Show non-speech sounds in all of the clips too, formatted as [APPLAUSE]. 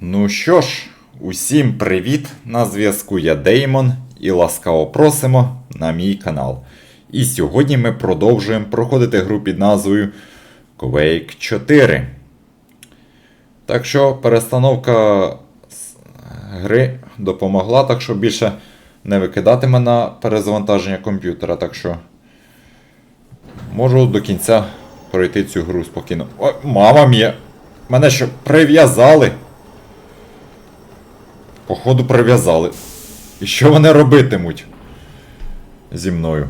Ну що ж, усім привіт! На зв'язку я Деймон і ласкаво просимо на мій канал. І сьогодні ми продовжуємо проходити гру під назвою Quake 4. Так що перестановка гри допомогла, так що більше не викидатиме на перезавантаження комп'ютера. Так що можу до кінця пройти цю гру спокійно. Ой, мама мія! Мене що прив'язали? Походу прив'язали. І що вони робитимуть зі мною?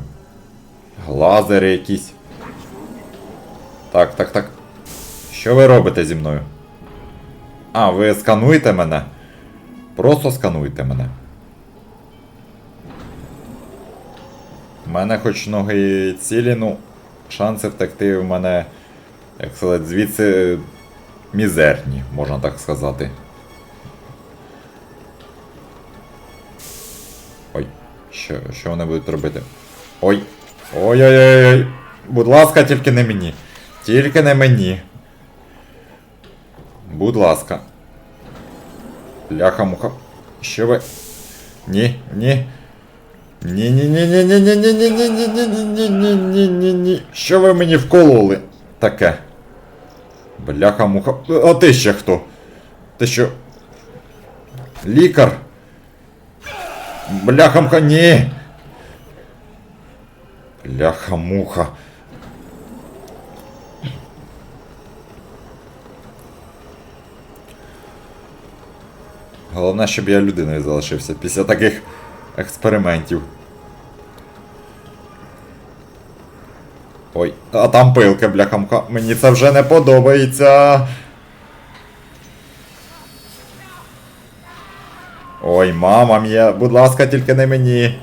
Глазери якісь. Так, так, так. Що ви робите зі мною? А, ви скануєте мене? Просто скануйте мене. У мене хоч ноги цілі, ну, шанси втекти в мене, як сказати, звідси мізерні, можна так сказати. Що, що вони будуть робити? Ой. Ой-ой-ой. Будь ласка, тільки не мені. Тільки не мені. Будь ласка. Ляха-муха. Що ви. Ні, ні. Ні, ні, ні, ні, ні, ні, ні, ні, ні, ні, ні, ні, ні, ні, ні, ні. Що ви мені вкололи? Таке. Бляха-муха. А ти ще хто? Ти що? Лікар? Бляха-муха, ні. Бляха-муха. Головне, щоб я людиною залишився після таких експериментів. Ой, а там пилка, бляха-муха. Мені це вже не подобається. Ой, мама мія, будь ласка, тільки не мені.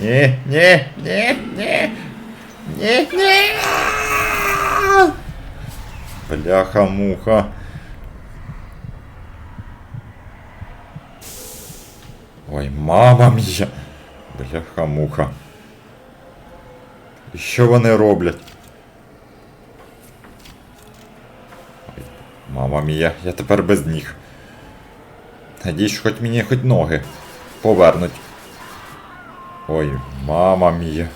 Ні, ні, ні, ні. Ні, ні. Бляха-муха. Ой, мама мія. Бляха-муха. І Що вони роблять? Ой, мама мія, я тепер без ніг. Надіюсь, хоч мені хоч ноги повернуть. Ой, мама мія.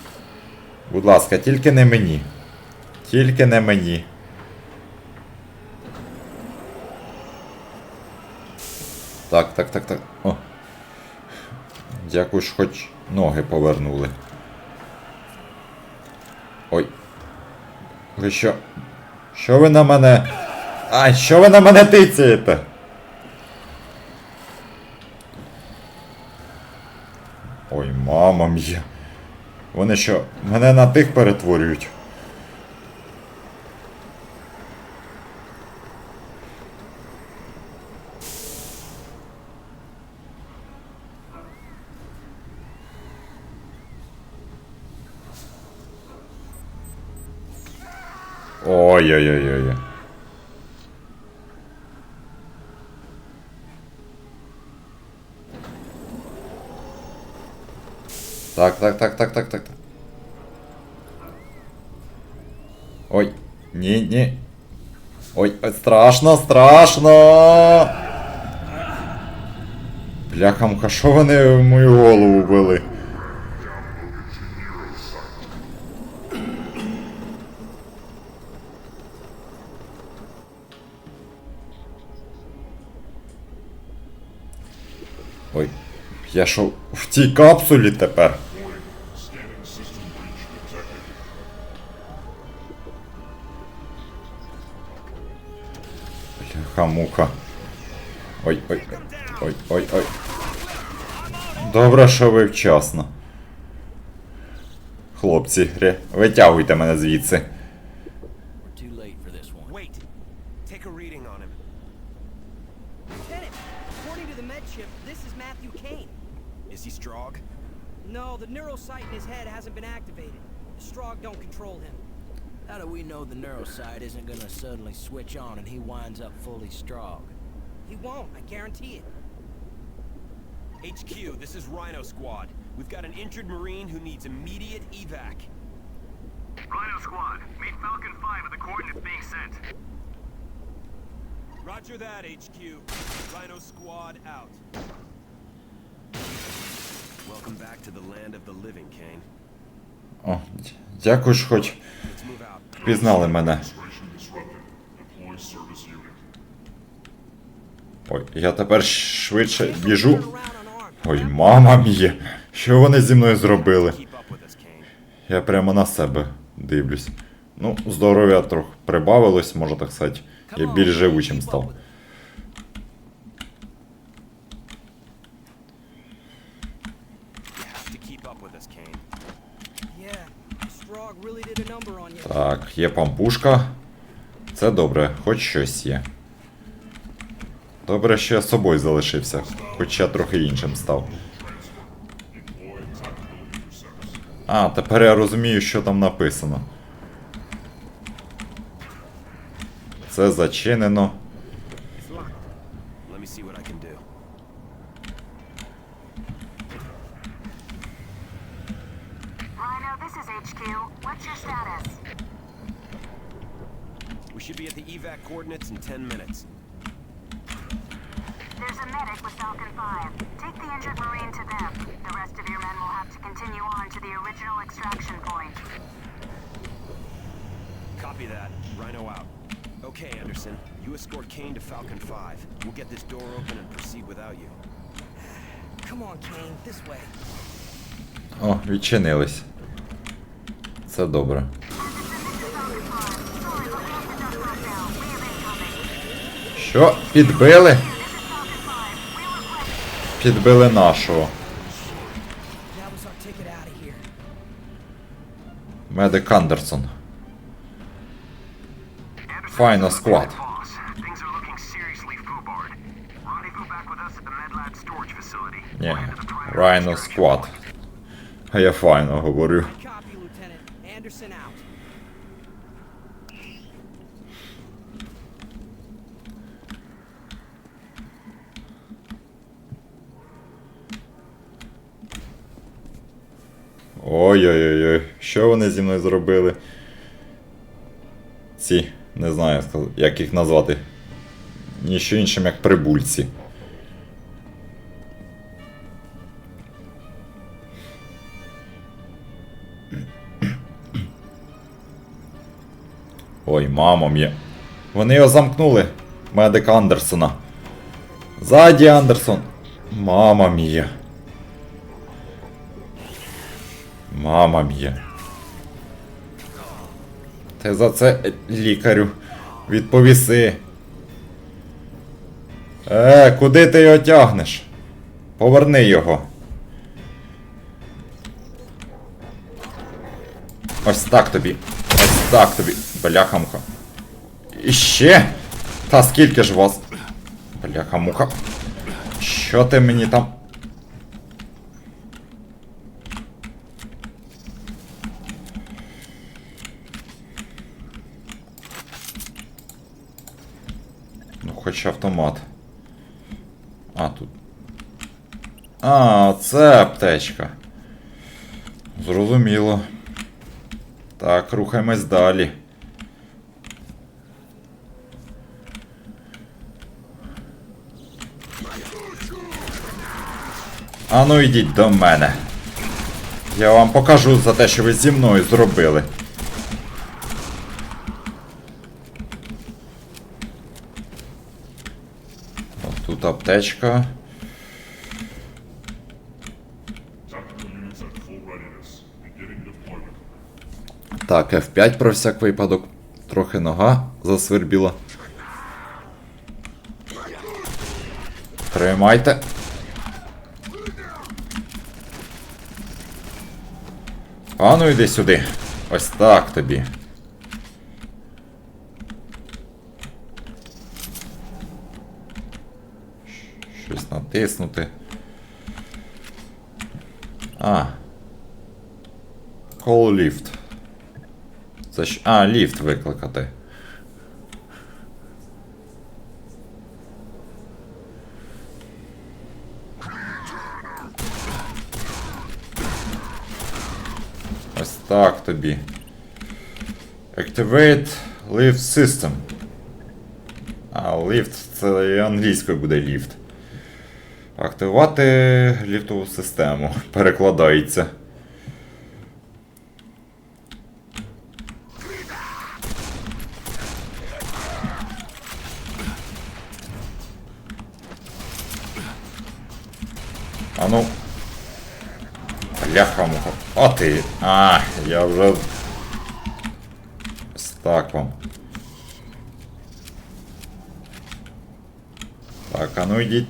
Будь ласка, тільки не мені. Тільки не мені. Так, так, так, так. О. Дякую, що хоч ноги повернули. Ой. Ви що? Що ви на мене? Ай, що ви на мене тицяєте? Ой, мама. Вони що, мене на тих перетворюють? Ой-ой-ой-ой. Так, так, так, так, так. Ой, ні. Ой, ой, страшно, страшно. Бляха-муха, що вони в мою голову били? Ой, я що в тій капсулі тепер? Муха. Ой-ой. Ой-ой-ой. Добре, що ви вчасно. Хлопці, витягуйте мене звідси. switch on and he winds up fully strong? He won't, I guarantee it. HQ, this is Rhino Squad. We've got an injured Marine who needs immediate evac. Rhino Squad, meet Falcon 5 at the coordinates being sent. Roger that, HQ. Rhino Squad out. Welcome back to the land of the living, Kane. О, д- дякую ж хоч Let's move out. пізнали мене. Ой, я тепер швидше біжу. Ой, мама мія, що вони зі мною зробили? Я прямо на себе дивлюсь. Ну, здоров'я трохи прибавилось, можна так сказати. Я більш живучим став. Так, є пампушка. Це добре, хоч щось є. Добре, що я з собою залишився, хоч я трохи іншим став. А, тепер я розумію, що там написано. Це зачинено. Copy that. Rhino out. Okay, Anderson. You escort Kane to Falcon 5. We'll get this door open and proceed without you. Come on, Kane, this way. О, відчинились. Це добре. Falcon 5. Sorry, but we have to duck back down. We have incoming. Що? Підбили? This is Falcon 5. We request... Підбили нашого. Медик Андерсон. Storage facility. Ні, Rhino Squad. А я файно говорю. Ой-ой-ой, що вони зі мною зробили? Ці, не знаю, як їх назвати. Ніщо іншим, як прибульці. Ой, мамо м'я. Вони його замкнули. Медик Андерсона. Ззаді Андерсон. Мама мія. Мама мія. Ти за це лікарю відповіси. Е, куди ти його тягнеш? Поверни його. Ось так тобі. Ось так тобі. Бляха-муха. І ще? Та скільки ж вас? Бляха-муха. Що ти мені там? Хоч автомат. А, тут. А, це аптечка. Зрозуміло. Так, рухаємось далі. А ну йдіть до мене. Я вам покажу за те, що ви зі мною зробили. От тут аптечка. Так, F5 про всяк випадок. Трохи нога засвербіла. Тримайте. А ну йди сюди. Ось так тобі. натиснути. А. Call lift. Це ж. А, ліфт викликати. Ось так тобі. Activate lift system. А, ліфт це і англійською буде ліфт. Активувати ліфтову систему. [LAUGHS] Перекладається. А ну. Бляха муха. А ти. А, я вже. Так вам. Так, а ну йдіть.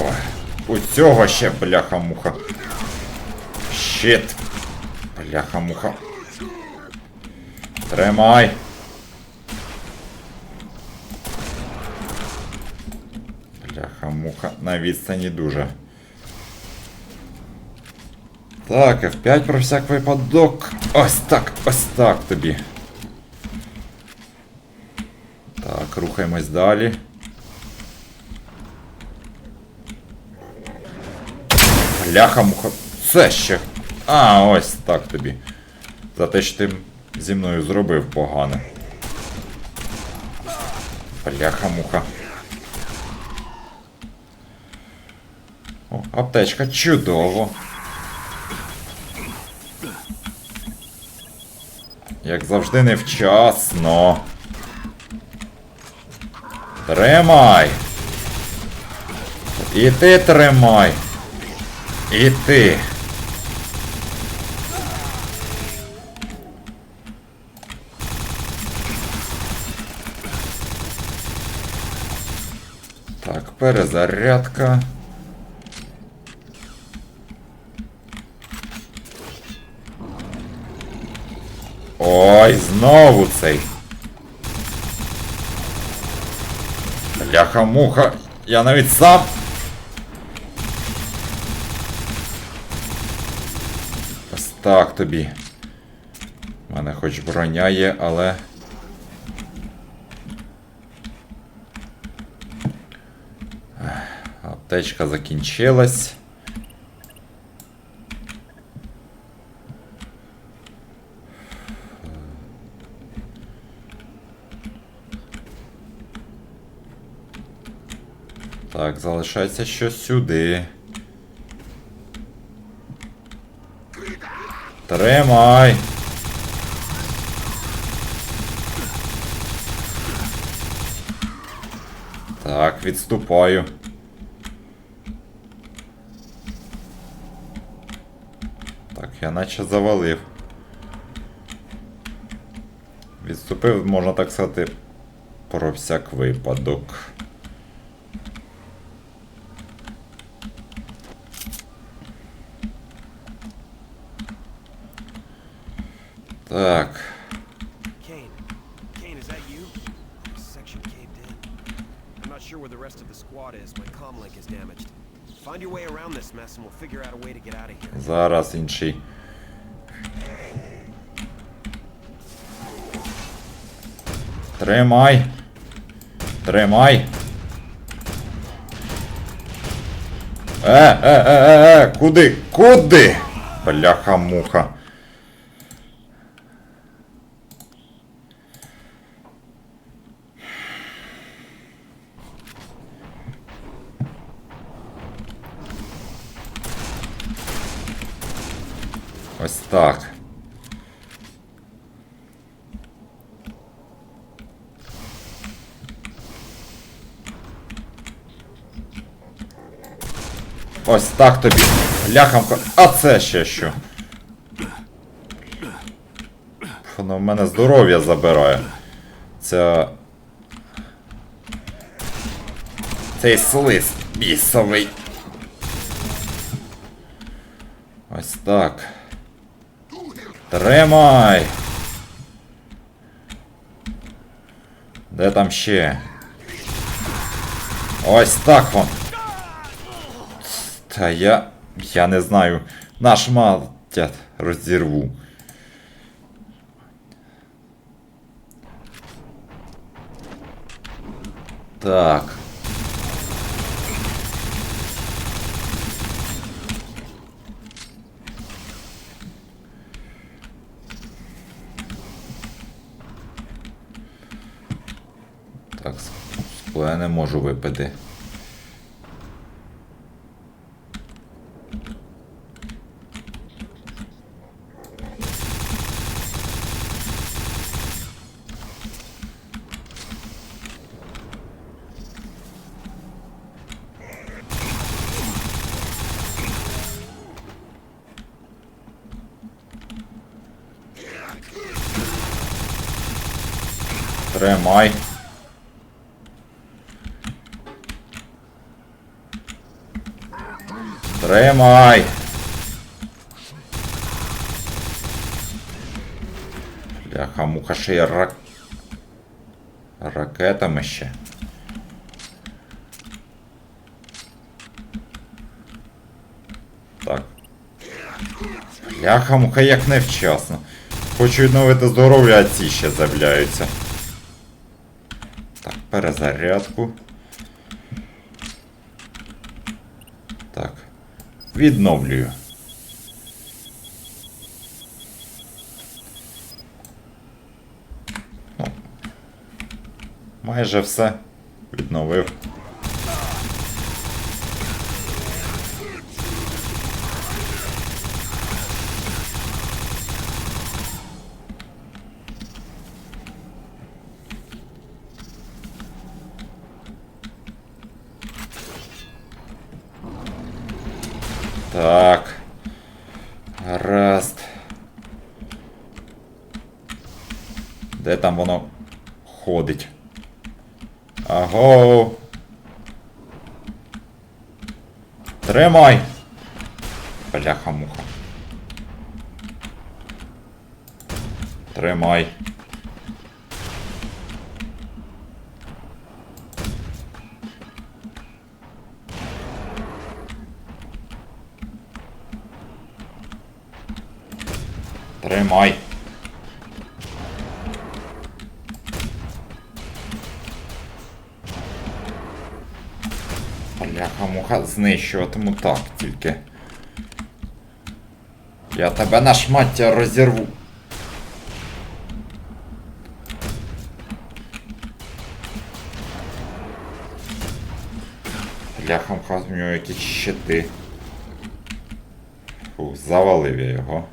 Ой, у цього ще бляха-муха. Щит. Бляха-муха. Тримай. Бляха-муха. На відстані дуже. Так, F5 про всяк випадок. Ось так, ось так тобі. Так, рухаємось далі. Бляха муха. Це ще. А, ось так тобі. За те, що ти зі мною зробив погано. Бляха муха. О, аптечка чудово. Як завжди невчасно. Тримай! І ти тримай! І ти! Так, перезарядка. Ой, знову цей. Бляха-муха. Я навіть сам. Ось так тобі. У мене хоч броня є, але. Аптечка закінчилась. Так, залишається щось сюди. Тримай! Так, відступаю. Так, я наче завалив. Відступив, можна так сказати, про всяк випадок. Інший. Тримай. Тримай. Е, е, е, е, е, куди? Куди? Бляха-муха. Ось так. Ось так тобі. Ляхамка. А це ще що? Воно в мене здоров'я забирає. Ця. Цей слиз бісовий. Ось так. Тримай! Де там ще? Ось так вам. Та я. Я не знаю. Наш матят розірву. Так. Скло я не можу випити. Тримай. Тримай. Бляха, муха ще й рак... ракетами ще. Так. Бляха, муха, як невчасно. Хочу відновити здоров'я, а ці ще з'являються. Так, перезарядку. Так. Відновлюю. Майже все. Відновив. Так. Гаразд. Де там воно ходить? Аго. Тримай! Бляха-муха. Тримай. Тримай. Бляха-муха знищуватиму так тільки. Я тебе на шмаття розірву. Бляха-муха, в нього якісь щити. Фу, завалив я його.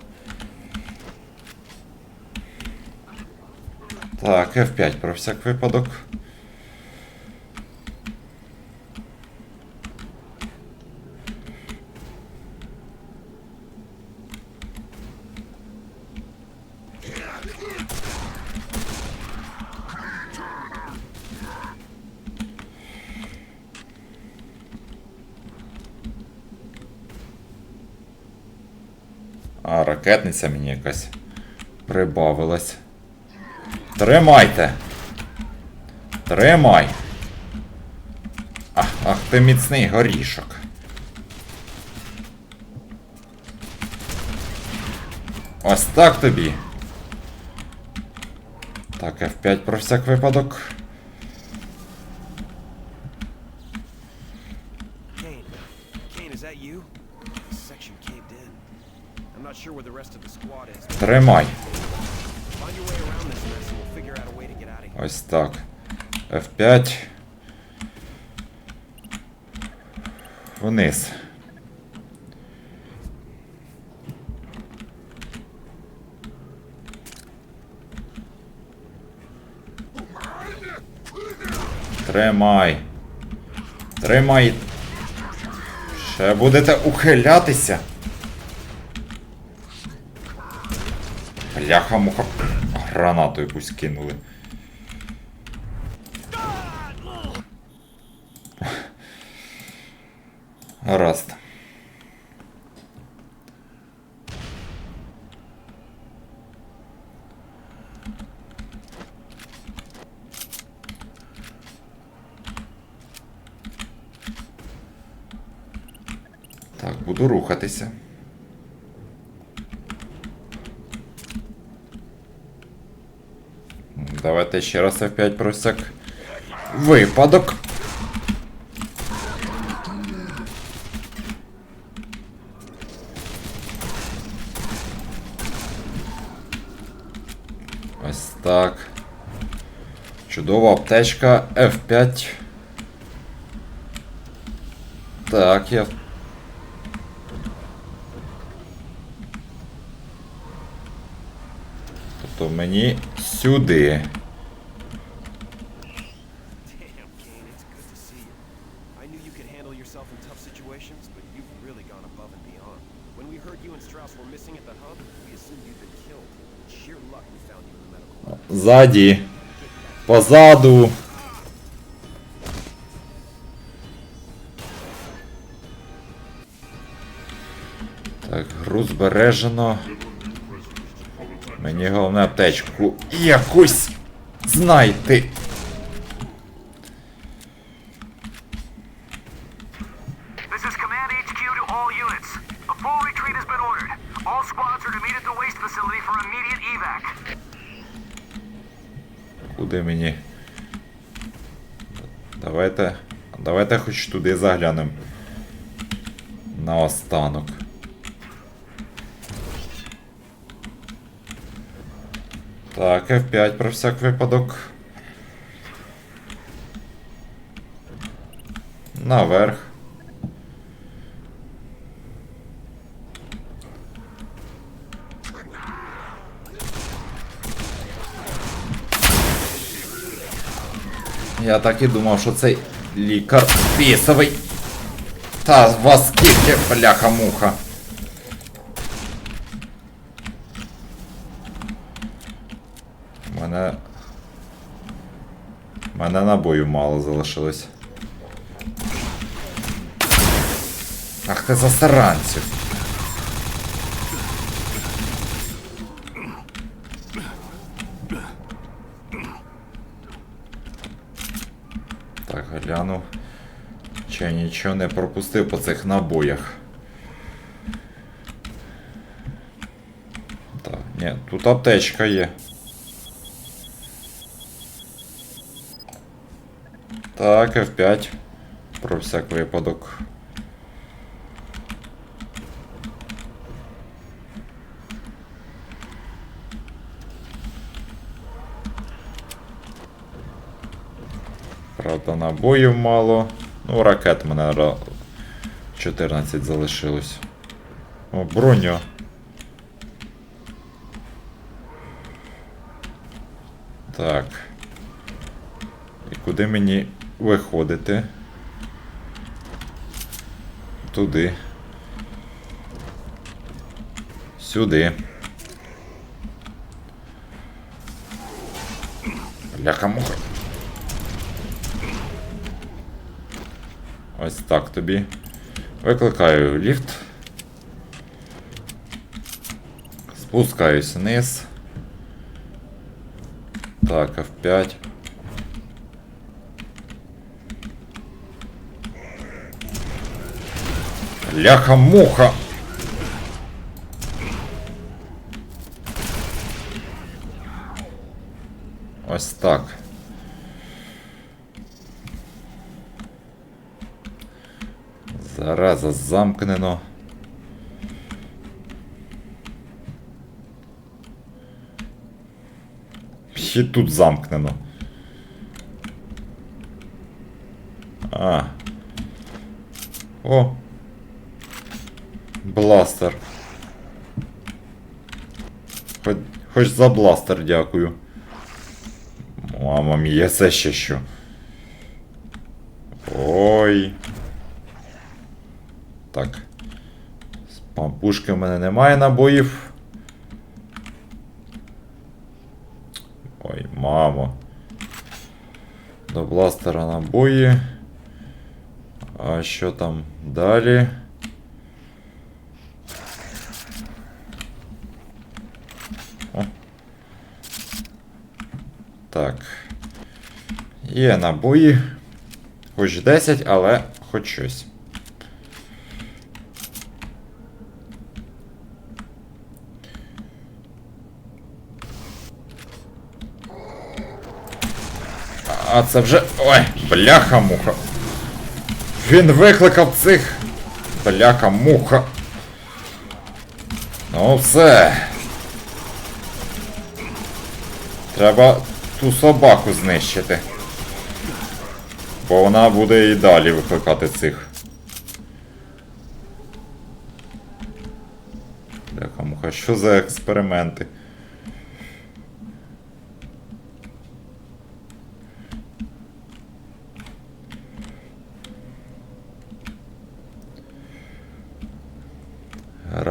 Так, F5 про всяк випадок. А, ракетниця мені якась прибавилась. Тримайте. Тримай. Ах, ах, ти міцний горішок. Ось так тобі. Так, F5 про всяк випадок. Kane. Kane, is that you? This section caved in. I'm not sure where the rest of the squad is. Тримай. Find your way around this mess and we'll figure out a way to get out of here. Ось так. F5. Вниз. Тримай. Тримай. Ще будете ухилятися. Бляха-муха. Гранату якусь кинули. Гаразд. Так, буду рухатися. Давайте ще раз F5 про всяк випадок. Ось так. Чудова аптечка F5. Так, я. Тобто мені сюди. Ззаді. Позаду. Так, груз збережено. Мені головне аптечку якусь знайти. Evac. Куди мені? Давайте. Давайте хоч туди заглянемо. На останок. Так, F5 про всяк випадок. Наверх. Я так і думав, що цей лікар бісовий. Та вас скільки, бляха-муха. Мене. Мене набою мало залишилось. Ах ти засаранців. Так, гляну. Чи нічого не пропустив по цих набоях. Так, ні, тут аптечка є. Так, F5. Про всяк випадок. Правда, набоїв мало. Ну, ракет мене ра- 14 залишилось. О, броня. Так. І куди мені виходити? Туди. Сюди. Бляха-муха. Ось так тобі. Викликаю ліфт. Спускаюсь вниз. Так, F5. Ляха-муха! Ось так. Зараза замкнено. Ще тут замкнено. А. О. Бластер. Хоч, хоч за бластер дякую. Мама мія, це ще що. Ой. Так. З пампушки в мене немає набоїв. Ой, мамо. До бластера набої. А що там далі? О. Так. Є набої. Хоч 10, але хоч щось. А це вже. Ой, бляха-муха. Він викликав цих. Бляха-муха. Ну все. Треба ту собаку знищити. Бо вона буде і далі викликати цих. Бляха муха, що за експерименти?